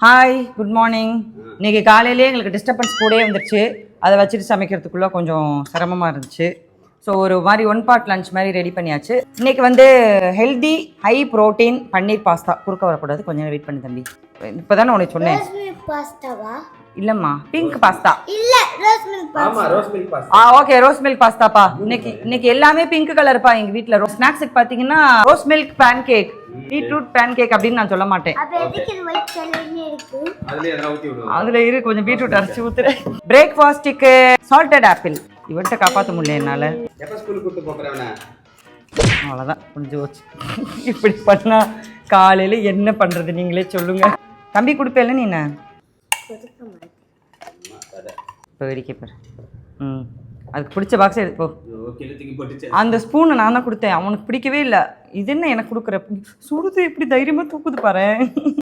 Hi good morning இன்னைக்கு காலையிலேயே எங்களுக்கு டிஸ்டர்பன்ஸ் கூடயே வந்துருச்சு. அதை வச்சுட்டு சமைக்கிறதுக்குள்ளே கொஞ்சம் சிரமமாக இருந்துச்சு. ஸோ ஒரு மாதிரி ஒன் பார்ட் லஞ்ச் மாதிரி ரெடி பண்ணியாச்சு. இன்னைக்கு வந்து healthy high protein paneer pasta குறுக்க வரக்கூடாது. கொஞ்சம் வெயிட் பண்ணு தம்பி. இப்போ தானே உனக்கு சொன்னேன் இல்லைம்மா பிங்க் பாஸ்தா. ஆமா ரோஸ் மில்க் பாஸ்தா ஆ ஓகே ரோஸ் மில்க் பாஸ்தாப்பா இன்னைக்கு இன்னைக்கு எல்லாமே பிங்க் கலர்ப்பா எங்க வீட்ல. ஸ்நாக்ஸுக்கு பாத்தீங்கன்னா rose milk pancake beetroot pancake அப்படின்னு நான் சொல்ல மாட்டேன். அதுல இரு கொஞ்சம் பீட்ரூட் அரைச்சு ஊத்துறேன். பிரேக்ஃபாஸ்ட்டுக்கு சால்டட் ஆப்பிள் இவன்கிட்ட காப்பாற்ற முடியல என்னால. எப்ப ஸ்கூலுக்கு கூட்டு போறவன? அவ்வளோதான் புரிஞ்சு போச்சு. இப்படி பண்ணா காலையில என்ன பண்றது நீங்களே சொல்லுங்க. தம்பி கொடுப்பேல நீ இப்போ வெடிக்க பாரு. ம் அதுக்கு பிடிச்ச பாக்ஸ் எடுத்து போ. அந்த ஸ்பூனை நான் தான் கொடுத்தேன். அவனுக்கு பிடிக்கவே இல்லை. இது என்ன எனக்கு கொடுக்குற? சுடுது எப்படி தைரியமாக தூக்குது பாரு